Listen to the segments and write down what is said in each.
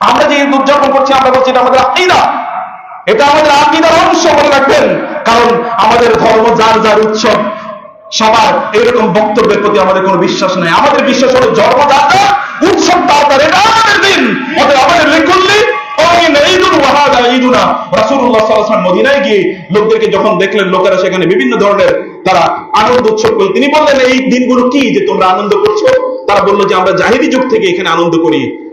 আমরা যে ঈদ উদযাপন করছি, আমরা বলছি এটা আমাদের আকিদা। এটা আমাদের আকিদার অংশ মনে রাখবেন। কারণ আমাদের ধর্ম, যার যার উৎসব, সবার এরকম বক্তব্যের প্রতি আমাদের কোনো বিশ্বাস নেই। আমাদের বিশ্বাস হলো যার যার উৎসব, তার এটা আমাদের দিন। অতএব আমাদের লিখুল্লি মদিনায় গিয়ে লোকদেরকে যখন দেখলেন, লোকেরা সেখানে বিভিন্ন ধরনের তারা আনন্দ উৎসব করে তিনি বললেন, এই দিনগুলো কি? যে তোমরা আনন্দ করছ? তারা বলল যে, আমরা জাহিদি যুগ থেকে এখানে আনন্দ করি।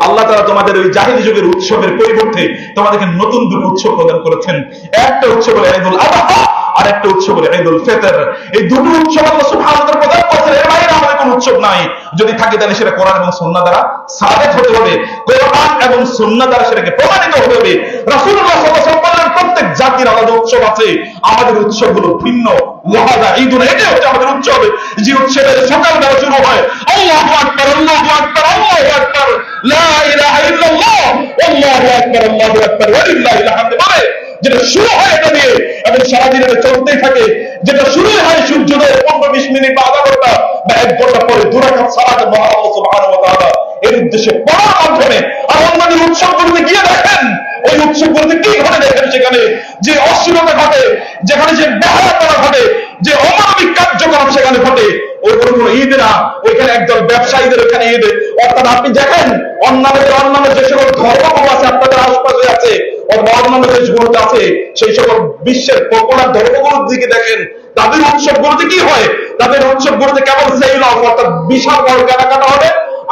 আল্লাহ তোমাদের ওই যুগের উৎসবের পরিবর্তে তোমাদেরকে নতুন দুটো উৎসব প্রদান করেছেন। একটা উৎসব হলো ঈদ উল আযহা আর একটা উৎসব হলো ঈদ উল ফিতর। এই দুটো উৎসব আল্লাহ সুবহানাহু ওয়া তাআলা প্রদান করেছেন। এর বাইরে আমাদের কোনো উৎসব নাই। যদি থাকে তাহলে সেটা কোরআন এবং সুন্নাহ দ্বারা সাবিত হতে হবে। কোরআন এবং সুন্নাহ দ্বারা সেটাকে প্রমাণিত হতে হবে। রাসূলুল্লাহ সাল্লাল্লাহু আলাইহি ওয়াসাল্লাম বললেন প্রত্যেক জাতির আলাদা উৎসব আছে। আমাদের উৎসবগুলো ভিন্ন, ওয়াহাদা। ঈদুল এটাই হচ্ছে আমাদের উৎসব। যে উৎসবের সকালবেলা শুরু হয়, আল্লাহু আকবার আল্লাহু আকবার আল্লাহু আকবার। লা ইলাহা ইল্লাল্লাহ, আল্লাহু আকবার আল্লাহু আকবার ওয়া লিল্লাহিল হামদ বলে যেটা শুরু হয় এটা দিয়ে এবং সারাদিন এটা চলতেই থাকে। যেটা শুরু হয় সূর্যোদয় পনেরো বিশ মিনিট বা আধা ঘণ্টা, বা এক ঘণ্টা পরে দুরাকাত সালাতে মহান সুবহানাহু এর উদ্দেশ্যে পড়ার মাধ্যমে আর অন্যান্য উৎসবগুলোতে গিয়ে দেখেন। ওই উৎসবগুলোতে কি ঘটে দেখেন সেখানে? যে অশ্লীলতা ঘটে, যেখানে যে বেহায়াপনা ঘটে, যে অমানবিক কার্যক্রম সেখানে ঘটে। ওই কোনো কোনো ঈদ না, ওইখানে একদল ব্যবসায়ীদের ওইখানে ঈদ। অর্থাৎ আপনি দেখেন, অন্যান্য অন্যান্য যে সকল ধর্মগুলো আছে আপনাদের আশপাশে আছে অন্যান্য দেশগুলোতে আছে সেই সকল বিশ্বের পপুলার ধর্মগুলোর দিকে দেখেন। তাদের উৎসবগুলোতে কি হয়? তাদের উৎসবগুলোতে কেবল সেই অর্থাৎ বিশাল বড় কেনাকাটা হবে,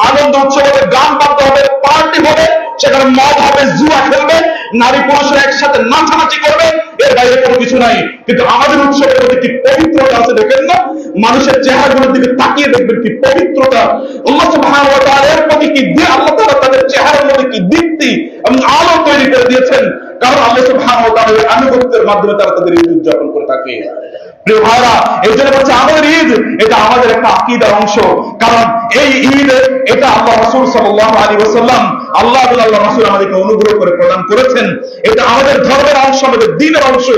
আনন্দ উৎসব হবে, গান বাজতে হবে, পার্টি হবে। সেখানে মদ হবে, জুয়া খেলবে, নারী পুরুষরা একসাথে নাচানাচি করবে, এর বাইরে কোনো কিছু নাই। কিন্তু আমাদের উৎসবের মধ্যে কি পবিত্রতা আছে দেখেন না? মানুষের চেহারাগুলোর দিকে তাকিয়ে দেখবেন কি পবিত্রতা। আল্লাহ সুবহানাহু প্রতি কি দিয়ে, আল্লাহ তাআলা তাদের চেহারার মধ্যে কি দীপ্তি এবং আলো তৈরি করে দিয়েছেন? কারণ আল্লাহ সুবহানাহু ওয়া তাআলা এই আনুগত্যের মাধ্যমে তারা তাদের ঈদ উদযাপন করে থাকে। প্রিয় ভাইরা এই জন্য বলছে আমাদের ঈদ, এটা আমাদের একটা আকিদার অংশ। কারণ এই ঈদ এটা আল্লাহ রাসুল সাল্লাহ আলী ওসাল্লাম আল্লাহ আল্লাহ রাসুল আমাদেরকে অনুগ্রহ করে প্রদান করেছেন। এটা আমাদের ধর্মের অংশ, আমাদের দিনের অংশ।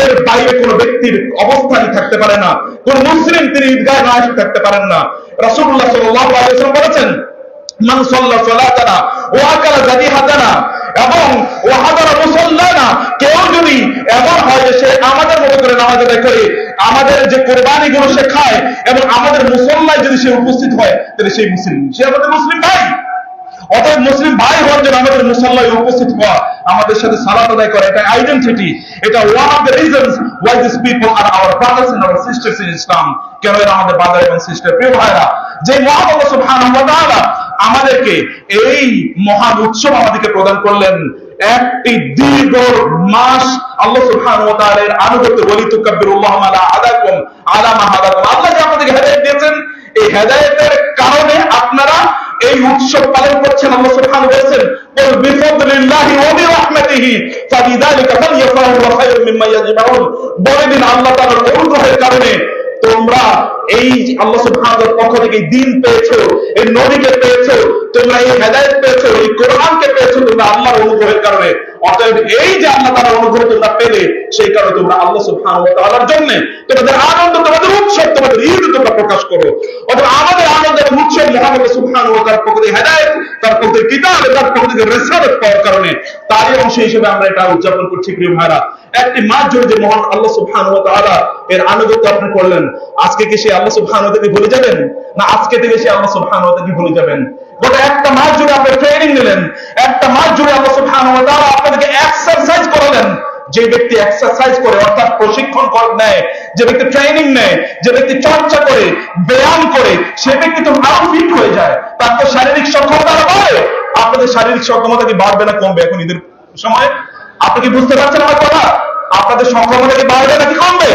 এর বাইরে কোনো ব্যক্তির অবস্থানই থাকতে পারে না। কোন মুসলিম তিনি ঈদগায় না থাকতে পারেন না। রাসুল্লাহ সাল্লাহ আলী বলেছেন মান সাল্লা সালাতানা, ওয়া আকালা যাবিহাতানা এবং ও হাজারা মুসল্লানা, কেউ যদি এমন হয় যে সে আমাদের মতো করে নামাজ আদায় করে, আমাদের যে কোরবানি গুলো সে খায় এবং আমাদের মুসল্লায় যদি সে উপস্থিত হয়, তাহলে সেই মুসলিম, সে আমাদের মুসলিম ভাই। অতএব মুসলিম ভাই হওয়ার জন্য আমাদের মুসল্লায় উপস্থিত হওয়া, আমাদের সাথে সালাত আদায় করা, এটা আইডেন্টিটি এটা one of the reasons why this people are our brothers and our sisters in Islam কেন এরা আমাদের ব্রাদার এবং সিস্টার প্রিয় ভাইরা যে মহান আল্লাহ সুবহানাহু ওয়া তাআলা আমাদেরকে এই মহান উৎসব আমাদেরকে প্রদান করলেন। একটি দীর্ঘ মাস আল্লাহ সুবহানাহু ওয়া তাআলা আনুগত্য বলি তুকাব্বিরুল্লাহ আলা আদাকুম আলা মা হাদাকুম। আল্লাহ যে আমাদেরকে হেদায়েত দিয়েছেন, এই হেদায়েতের কারণে আপনারা এই উৎসব পালন করছেন আল্লাহ সুবহানাহু বলেছেন বল বিফদলিল্লাহি ওয়া বিরহমাতিহি ফাবিযালিকা ফালইফরাহু খায়রুম মিম্মা ইয়াজমাউন। বলে দিন আল্লাহ তাআলার অনুগ্রহের কারণে তোমরা এই আল্লাহ সুবহানাহুর পক্ষ থেকে দিন পেয়েছ, এই নবীকে পেয়েছ, তোমরা এই হেদায়েত পেয়েছ, এই কোরআনকে পেয়েছ, তোমরা আল্লাহর অনুগ্রহের কারণে। অতএব এই যে আল্লাহ তাআলার অনুগ্রহ তোমরা পেলে, সেই কারণে তোমরা আল্লাহ সুবহানাহু ওয়া তাআলার জন্য তোমাদের আনন্দ, তোমাদের উৎসব, তোমাদের ঈদ তোমরা প্রকাশ করো। অতএব আমাদের আনন্দ এবং পক্ষ থেকে হেদায়েত, তার তার রিসালাত পাওয়ার কারণে তারই অংশ হিসেবে আমরা এটা উদযাপন করছি, প্রিয় ভাইরা। একটি মাস জুড়ে যে মহান আল্লাহ তাআলা এর আনুগত্য আপনি করলেন, আজকে কি সে আল্লাহ সুবহানাহু ওয়া তাআলা ভুলে যাবেন? না, আজকে থেকে সে আল্লাহ সুবহানাহু ওয়া তাআলা ভুলে যাবেন? গোটা একটা মাস জুড়ে আপনি ট্রেনিং নিলেন, একটা মাস জুড়ে আল্লাহ সুবহানাহু ওয়া তাআলা আপনাদেরকে এক্সারসাইজ করালেন। যে ব্যক্তি এক্সারসাইজ করে, অর্থাৎ প্রশিক্ষণ নেয়, যে ব্যক্তি ট্রেনিং নেয়, যে ব্যক্তি চর্চা করে, ব্যায়াম করে, সে ব্যক্তি তো আরও ফিট হয়ে যায়। তার তো শারীরিক সক্ষমতা বাড়ে। আপনাদের শারীরিক সক্ষমতা কি বাড়বে না কমবে এখন ঈদের সময়? আপনি কি বুঝতে পারছেন আমার কথা? আপনাদের সক্ষমতা কি বাড়বে নাকি কমবে?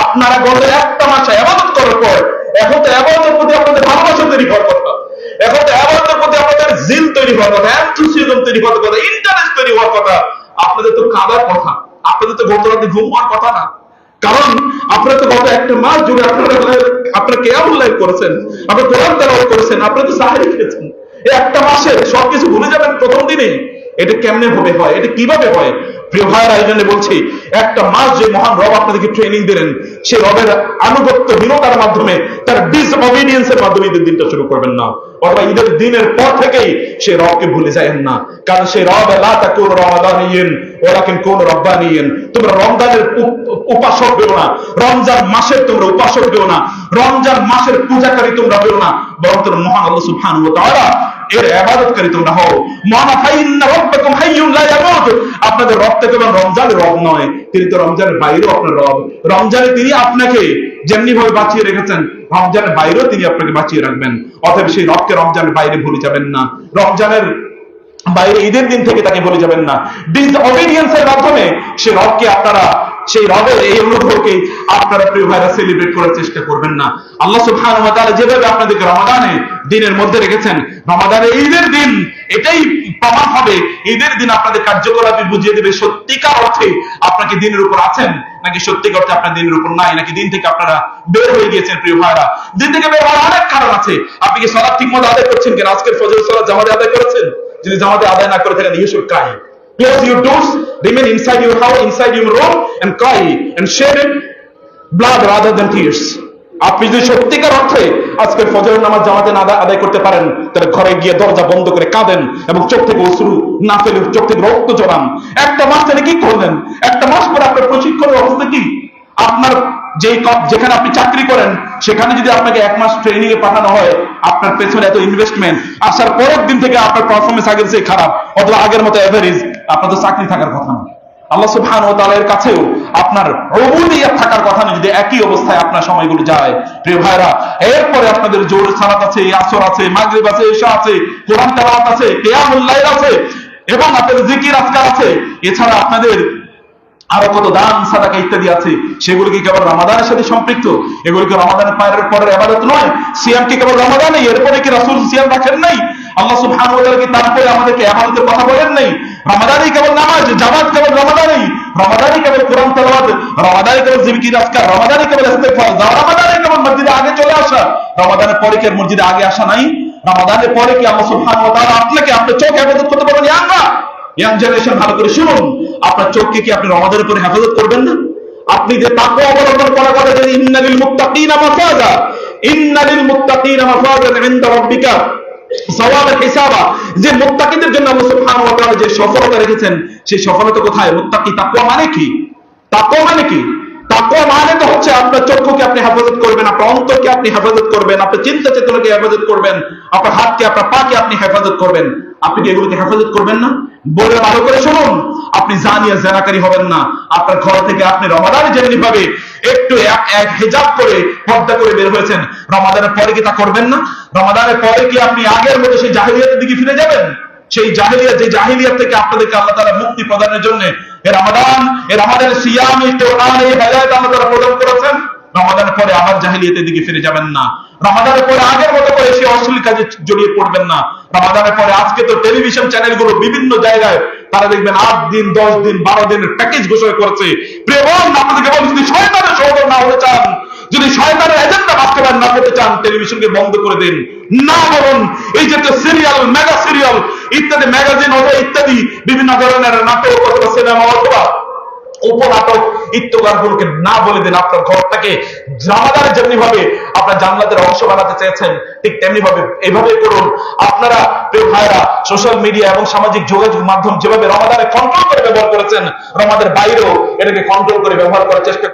আপনারা গত একটা মাসে আবাদত করার পর, এখন তো আবাদতের প্রতি আপনাদের ভালোবাসা তৈরি হওয়ার কথা। এখন তো আবাদতের প্রতি আপনাদের জিল তৈরি হওয়ার কথা এনথুসিয়াজম তৈরি হওয়ার কথা ইন্টারেস্ট তৈরি হওয়ার কথা। আপনাদের তো কাদার কথা, আপনাদের তো গত রাতে ঘুম হওয়ার কথা না। কারণ আপনারা তো গত একটা মাস জুড়ে আপনারা আপনারা কেয়ামুল লাইফ করেছেন, আপনারা কোরআন তেলাওয়াত করেছেন, আপনারা তো সাহায্য খেয়েছেন। এই একটা মাসে সবকিছু ভুলে যাবেন প্রথম দিনে এটা কেমনে ভাবে হয়? এটা কীভাবে হয়? প্রিয় ভাইরা, এই বলছি, একটা মাস যে মহান রব আপনাদেরকে ট্রেনিং দিলেন সেই রবের আনুগত্যহীনতার মাধ্যমে তার ডিসঅবিডিয়েন্সের মাধ্যমে ঈদের দিনটা শুরু করবেন না। অথবা ঈদের দিনের পর থেকেই সে রবকে ভুলে যায়েন না। কারণ সেই রব, লা তাকুন রমাদানিয়িন ওয়ালাকিন কোন রব্বানিয়িন তোমরা রমজানের উপাসক হও না। রমজান মাসের তোমরা উপাসক হও না। রমজান মাসের পূজাকারী তোমরা হও না। বরং তোমরা মহান আল্লাহ সুবহানাহু ওয়া তাআলা এর তোমরা হও। হাইয়ুন লা ইয়ামুত। আপনাদের রব তো কেবল রমজানের রব নয়, তিনি তো রমজানের আপনার রব। রমজানে তিনি আপনাকে যেমনি ভাবে বাঁচিয়ে রেখেছেন, রমজানের বাইরেও তিনি আপনাকে বাঁচিয়ে রাখবেন। অতএব সেই রবকে রমজানের বাইরে ভুলে যাবেন না। রমজানের বাইরে ঈদের দিন থেকে তাকে বলে যাবেন না। মাধ্যমে সে রবকে আপনারা সেই রবের এই অনুগ্রহকে আপনারা প্রিয় ভাইরা সেলিব্রেট করার চেষ্টা করবেন না। আল্লাহ সুবহানাহু ওয়া যেভাবে আপনাদেরকে রমাদানে দিনের মধ্যে রেখেছেন, রমাদানে ঈদের দিন এটাই প্রমাণ হবে। ঈদের দিন আপনাদের কার্যকলাপে বুঝিয়ে দেবে সত্যিকার অর্থে আপনাকে দিনের উপর আছেন নাকি সত্যিকার অর্থে আপনার দিনের উপর নাই, নাকি দিন থেকে আপনারা বের হয়ে গিয়েছেন প্রিয় ভাইরা? দিন থেকে বের হওয়ার অনেক কারণ আছে। আপনি কি সালাদ ঠিক মতো আদায় করছেন কিনা? আজকের ফজর সালাদ জামাতে আদায় করেছেন? যদি জামাতে আদায় না করে থাকেন you should cry close your doors remain inside your house inside your room, and cry and shed blood rather than tears. আপনি যদি সত্যিকার অর্থে আজকের ফজরের নামাজ জামাতে না আদায় করতে পারেন, তাহলে ঘরে গিয়ে দরজা বন্ধ করে কাঁদেন এবং চোখ থেকে অশ্রু না ফেলে চোখ থেকে রক্ত জড়ান। একটা মাস তাহলে কি করলেন? একটা মাস পরে আপনার প্রশিক্ষণের অবস্থা কি? আপনার ক- যেখানে আপনি চাকরি করেন, সেখানে যদি আপনাকে এক মাস ট্রেনিং এ পাঠানো হয় আপনার পেছনে এত ইনভেস্টমেন্ট আসার পরের দিন থেকে আপনার পারফরমেন্স আগের চেয়ে খারাপ, অথবা আগের মতো এভারেজ আপনার তো চাকরি থাকার কথা না। আল্লাহ সুবহান ও তাআলার কাছেও আপনার রবুদিয়াত থাকার কথা না, যদি একই অবস্থায় আপনার সময়গুলো যায়। প্রিয় ভাইরা এরপরে আপনাদের জোর সালাত আছে আসর আছে, মাগরিব আছে, ঈশা আছে, কোরআন তেলাওয়াত আছে, কিয়ামুল লাইল আছে, এবং আপনাদের জিকির আজকার আছে। এছাড়া আপনাদের আরও কত দান, সাদাকা ইত্যাদি আছে, সেগুলো কি কেবল রমাদানের সাথে সম্পৃক্ত? এগুলো কি রমাদানের পায়ের পরের আবাদত নয়? সিয়াম কি কেবল রমাদানে? এরপরে কি রাসূল সিয়াম রাখেন নাই? আল্লাহ সুবহানাহু ওয়া তাআলা কি তারপরে আমাদেরকে কথা বলেন নাই? কেবল নামাজ, জামাত কেবল কেবল কোরআন, তেলাওয়াত কেবল জিকির, আজকার কেবল ইস্তেগফার কেবল মসজিদে আগে চলে আসা। রমাদানের পরে কি মসজিদে আগে আসা নাই? রমাদানের পরে কি আল্লাহ সুবহানাহু ওয়া তাআলা আপনাকে আপনার চোখ ইবাদত করতে পারবেন না ভালো করে শুনুন। আপনার চোখকে কি আপনি রমাদের উপরে হেফাজত করবেন না? আপনি যে তাকে অবলম্বন করা কথা যে ইন্নালিল মুত্তাকিনা মাফাজা, ইন্নালিল মুত্তাকিনা মাফাজা ইনদা রাব্বিকা সওয়াবের হিসাবা। যে মুত্তাকিদের জন্য আল্লাহ সুবহানাহু ওয়া তাআলা যে সফলতা রেখেছেন, সেই সফলতা কোথায়? মুক্তাকি তাকওয়া মানে কি? তাকওয়া মানে কি? তাকওয়া মানে তো হচ্ছে আপনার চক্ষুকে আপনি হেফাজত করবেন, আপনার অন্তরকে আপনি হেফাজত করবেন, আপনার চিন্তা চেতনাকে হেফাজত করবেন, আপনার হাতকে, আপনার পাকে আপনি হেফাজত করবেন। আপনি কি এগুলোকে হেফাজত করবেন না? বলে ভালো করে শুনুন। আপনি জানিয়ে জেনাকারী হবেন না। আপনার ঘর থেকে আপনি রমাদানে যেমনি ভাবে একটু এক হেজাব করে পর্দা করে বের হয়েছেন। রমাদানের পরে কি তা করবেন না? রমাদানের পরে কি আপনি আগের মতো সেই জাহিলিয়াতের দিকে ফিরে যাবেন? সেই জাহিলিয়া যে জাহিলিয়াত থেকে আপনাদেরকে আল্লাহ তাআলা মুক্তি প্রদানের জন্য এর রমাদান এর আমাদের সিয়াম এই কোরআন এই হেদায়েত আল্লাহ তাআলা প্রদান করেছেন রমাদানের পরে আবার জাহিলিয়াতের দিকে ফিরে যাবেন না। রমাদানের পরে আগের মতো করে সেই অশ্লীল কাজে জড়িয়ে পড়বেন না। রমাদানের পরে আজকে তো টেলিভিশন চ্যানেলগুলো বিভিন্ন জায়গায় তারা দেখবেন আট দিন দশ দিন বারো দিনের প্যাকেজ ঘোষণা করেছে। প্রিয় বোন, আপনাদেরকে বলছি যদি শয়তানের সহোদর না হতে চান যদি শয়তানের এজেন্ডা বাস্তবায়ন না করতে চান টেলিভিশনকে বন্ধ করে দিন। না বলুন এই যে সিরিয়াল মেগা সিরিয়াল ইত্যাদি ম্যাগাজিন অথবা ইত্যাদি বিভিন্ন ধরনের নাটক অথবা সিনেমা অথবা উপনাটক ইত্যকারগুলোকে না বলে দিন আপনার ঘরটাকে জামাদারে যেমনি ভাবে আপনার জানলাতের অংশ বানাতে চেয়েছেন, ঠিক তেমনি ভাবে এভাবে করুন। আপনারা প্রিয় ভাইরা সোশ্যাল মিডিয়া এবং সামাজিক যোগাযোগ মাধ্যম যেভাবে রমাদানে কন্ট্রোল করে ব্যবহার করেছেন, রমাদের বাইরেও এটাকে কন্ট্রোল করে ব্যবহার করার চেষ্টা